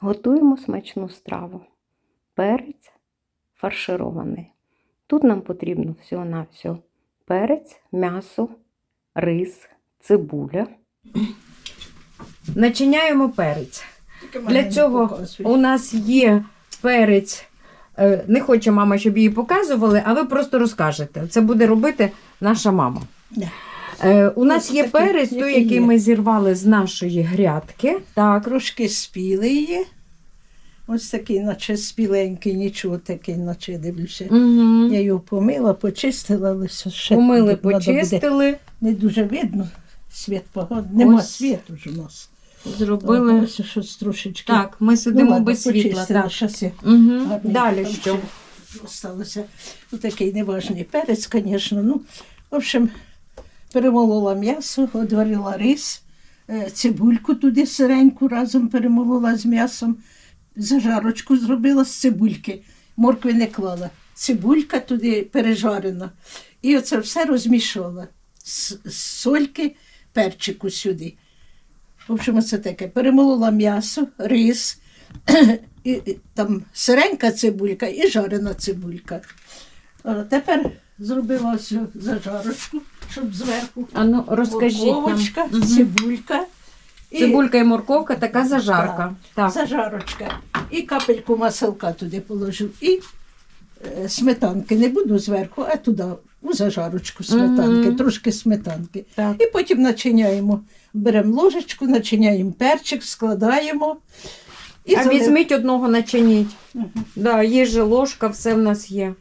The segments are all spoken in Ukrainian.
Готуємо смачну страву. Перець фарширований. Тут нам потрібно всього-навсього перець, м'ясо, рис, цибуля. Начиняємо перець. Для цього у нас є перець. Е, Не хоче мама, щоб її показували, а ви просто розкажете. Це буде робити наша мама. Е, У нас Ось є перець, той, який ми зірвали з нашої грядки. Так. Трошки спілий є. Ось такий, наче спіленький, нічого такий, наче дивлюся. Угу. Я його помила, почистила, але все ще Помили, надо буде. почистили, Не дуже видно. Світ поганий. Нема Ось. світу ж у нас. зробили. Ось щось трошечки. Так, ми Ну, сидимо ладно, без світла. Так. Щас я Угу. Далі там що? ще Осталося. Ну, такий неважний перець, звісно. Ну, в общем, перемолола м'ясо, одварила рис, е, цибульку туди сиреньку разом перемолола з м'ясом, зажарочку зробила з цибульки. Моркви не клала. Цибулька туди пережарена. І оце все розмішала. Сольки, перчику сюди. В общем, це таке. Перемолола м'ясо, рис, і, там сиренька цибулька і жарена цибулька. Тепер зробила ось зажарочку, щоб зверху. А ну розкажіть нам. Морковочка, Мгм. цибулька. і Цибулька і морковка, така зажарка. Так. Зажарочка. І капельку маселка туди положив. І е, сметанки не буду зверху, а туди у зажарочку сметанки, Мгм. трошки сметанки. Так. І потім начиняємо. Беремо ложечку, начиняємо перчик, складаємо. І А залив- візьміть одного начиніть. Мгм. Да, є же ложка, все в нас є.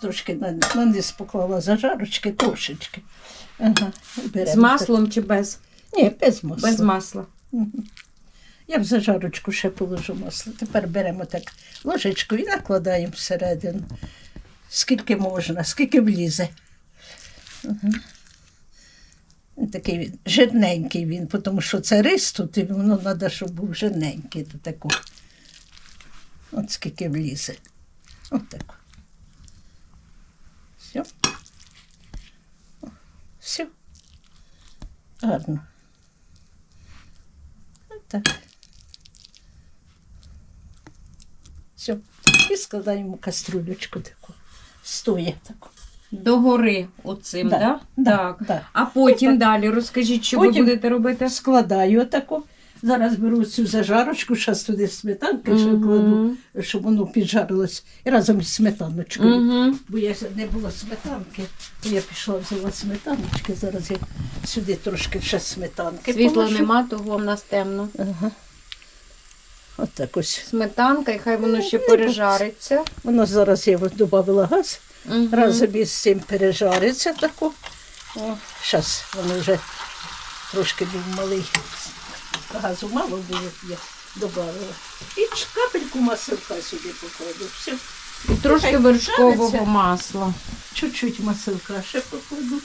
Трошки на, на низ поклала зажарочки, трошечки. Ага, З маслом чи без? Ні, без масла. Без масла. Я в зажарочку ще положу масло. Тепер беремо так ложечку і накладаємо всередину. Скільки можна, скільки влізе. Угу. Такий він, жирненький він, тому що це рис тут, і воно треба, щоб був жирненький до такого. От скільки влізе. От так. Все. Все. Гарно. От так. Все. І складаємо каструлечку таку. Стоє таку. Догори оцим, Да, да? да, так? да. А потім далі розкажіть, що Потім- ви будете робити? Складаю таку. Зараз беру цю зажарочку, зараз туди сметанки ще кладу, щоб воно піджарилось. І разом із сметаночкою. Бо я не було сметанки, то я пішла взяла сметаночки. Зараз я сюди трошки ще сметанки. Світла положу. нема, того в нас темно. Ага. От так ось. Сметанка, і хай воно ще Ну, пережариться. Воно зараз я додавала газ. Мгм. Разом із цим пережариться тако. Зараз воно вже трошки був малий. Газу мало було, я додавала. І капельку маселка сюди покладу. Все. І трошки Хай вершкового жариться. масла. Чуть-чуть маселка ще покладу.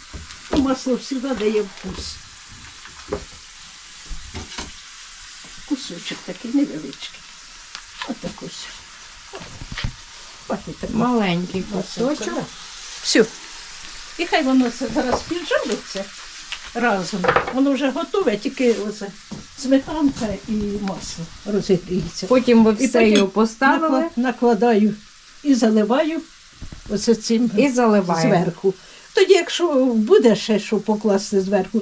Ну, масло завжди дає вкус. Кусочок такий невеличкий. Отак ось. Хватить так. Маленький кусочок. Все. І хай воно це зараз піджариться разом. Воно вже готове, тільки оце сметанка і масло розігріється. Потім ви все потім його поставили Накладаю і заливаю оце цим і заливаємо. зверху. Тоді, якщо буде ще що покласти зверху,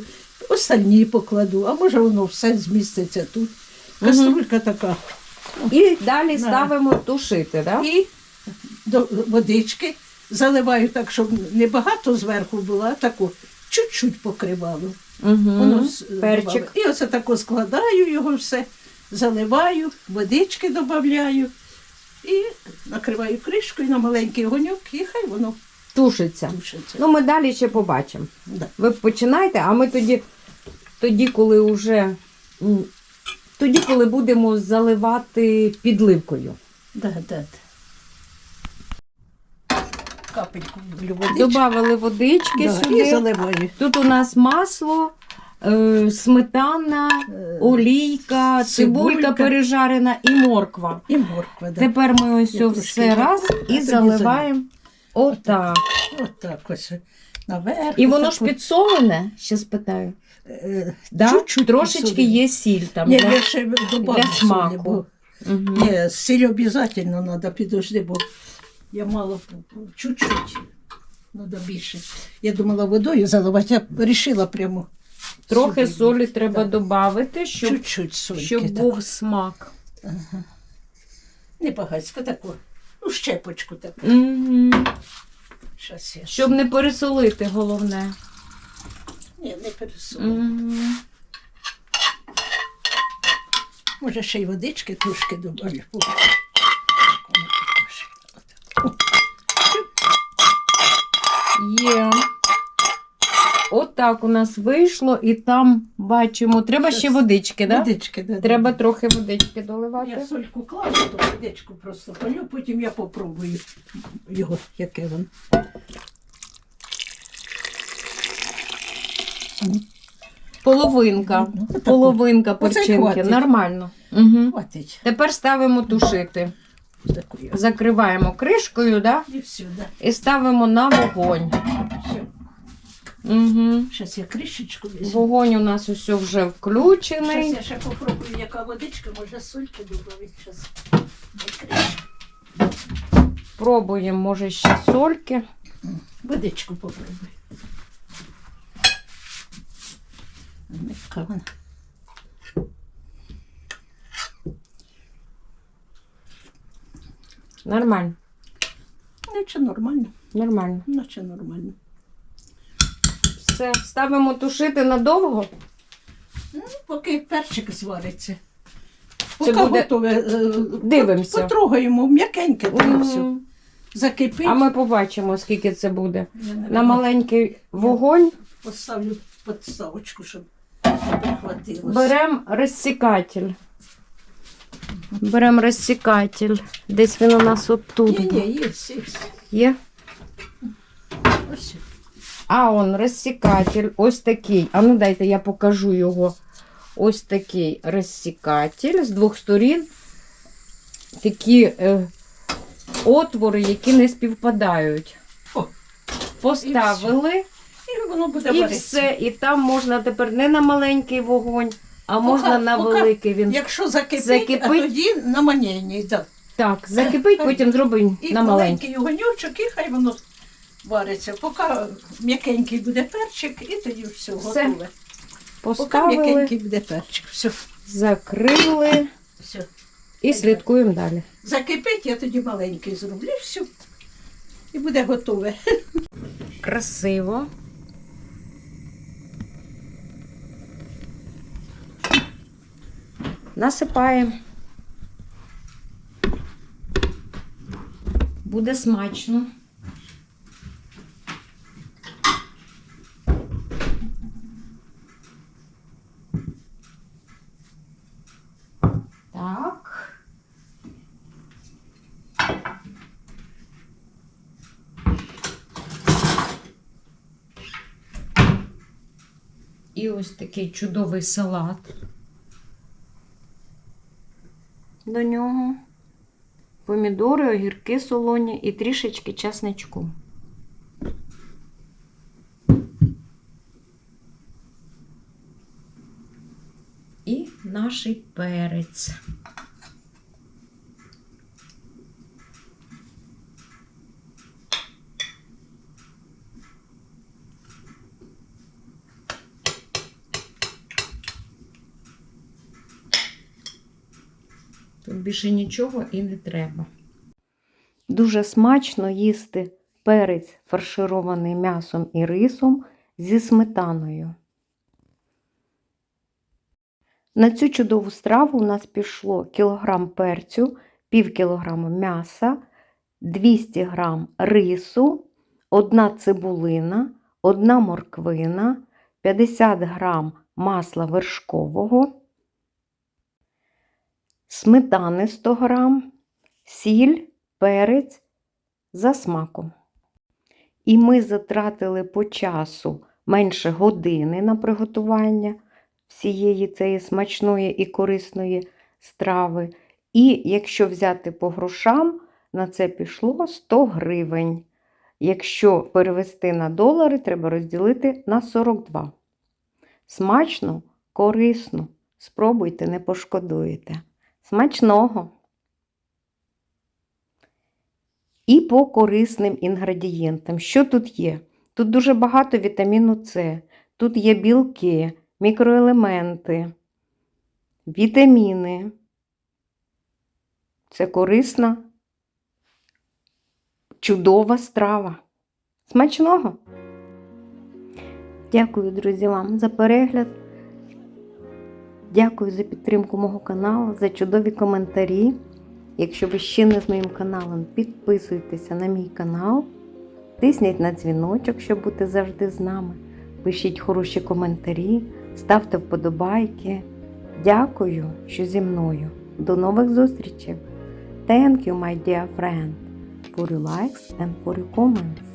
остальні покладу, а може воно все зміститься тут. Каструлька така. І далі Да. ставимо тушити, да? І до водички заливаю так, щоб не багато зверху було, а таку чуть-чуть покривало. Воно Угу. з- Перчик. І оце тако складаю його все, заливаю, водички додаю і накриваю кришкою на маленький огоньок, і хай воно Тушиться. тушиться. Ну, ми далі ще побачимо. Да. Ви починайте, а ми тоді, тоді коли вже. м, Тоді, коли будемо заливати підливкою. Да, да, да. Капельку водички. Добавили водички Да, і сюди. заливаю. Тут у нас масло, е, сметана, Е, олійка, цибулька цибулька. пережарена і морква. І морква, да. Тепер ми ось Я трошки все раз і тоді заливаємо отак. От так ось. наверх. І воно ж от, підсолене? Ще спитаю. е, Да? чуть-чуть Трошечки посолили. є сіль там. Ні, да? я ще добавлю Для смаку. солі, бо Мгм. Ні, сіль обов'язково треба, підожди, бо я мало чуть-чуть. Треба більше. Я думала водою заливати, я вирішила прямо. Трохи сюди. солі треба додати, щоб, Чуть-чуть сольки. щоб так. був смак. Ага. Не таку. Ну, щепочку таку. Щас я. Щоб не пересолити, головне. Ні, не пересолю. Угу. Може, ще й водички трошки добавлю. О, так воно також. Отак. Є. Отак у нас вийшло, і там бачимо. Треба ще водички. Да? Водички, да, Треба да. трохи водички доливати. Я сольку кладу, то водичку просто полю, потім я попробую його, яке воно. Половинка. Ну. Половинка перчинки. Нормально. Угу. Тепер ставимо тушити. Закриваємо кришкою, да? І все, да. І ставимо на вогонь. Все. Угу. Зараз я кришечку візьму. Вогонь у нас усе вже включений. Зараз я ще попробую, яка водичка, може сольки додати. Зараз. Пробуємо, може, ще сольки. Водичку попробую. Яка Нормально. Наче нормально, Нормально. наче нормально. Все, ставимо тушити надовго. Ну, поки перчик звариться. Це Поки буде- готове. е, Дивимося. Потрогаємо м'якеньке, Мгм. все. Закипить. А ми побачимо, скільки це буде. Я, наверно, На маленький вогонь поставлю подставочку, щоб не прихватилося. беремо розсікатель. Беремо розсікатель. Десь він у нас отут. Ні, був. ні, є, є. Є? Ось. А он розсікатель. Ось такий. А ну дайте я покажу його. Ось такий розсікатель з двох сторін. Такі е, отвори, які не співпадають. О, Поставили І воно буде і, все. І там можна тепер не на маленький вогонь, а можна на поки- великий. Він Якщо закипить, Закипить. а тоді на манєнні, да. так закипить, потім зробимо І на маленький. маленький огоньочок, і хай воно вариться. Поки м'якенький буде перчик, і тоді все, Все. готове. Поки Поставили, м'якенький буде перчик. Все, закрили все. і слідкуємо далі. Закипить, я тоді маленький зроблю, все. І буде готове. Красиво. Насипаємо. Буде смачно. Так. І ось такий чудовий салат. До нього помідори, огірки солоні і трішечки часничку. І наш перець. Більше нічого і не треба. Дуже смачно їсти перець, фарширований м'ясом і рисом зі сметаною. На цю чудову страву у нас пішло кілограм перцю, пів кілограма м'яса, 200 грам рису, одна цибулина, одна морквина, 50 грам масла вершкового, сметани 100 грам, сіль, перець за смаком. І ми затратили по часу менше години на приготування всієї цієї смачної і корисної страви. І якщо взяти по грошам, на це пішло 100 гривень. Якщо перевести на долари, треба розділити на 42. Смачно, корисно. Спробуйте, не пошкодуєте. Смачного! І по корисним інгредієнтам. Що тут є? Тут дуже багато вітаміну С, тут є білки, мікроелементи, вітаміни. Це корисна, чудова страва. Смачного! Дякую, друзі, вам за перегляд. Дякую за підтримку мого каналу, за чудові коментарі. Якщо ви ще не з моїм каналом, підписуйтеся на мій канал, тисніть на дзвіночок, щоб бути завжди з нами. Пишіть хороші коментарі, ставте вподобайки. Дякую, що зі мною. До нових зустрічей! Thank you, my dear friend, for your likes and for your comments.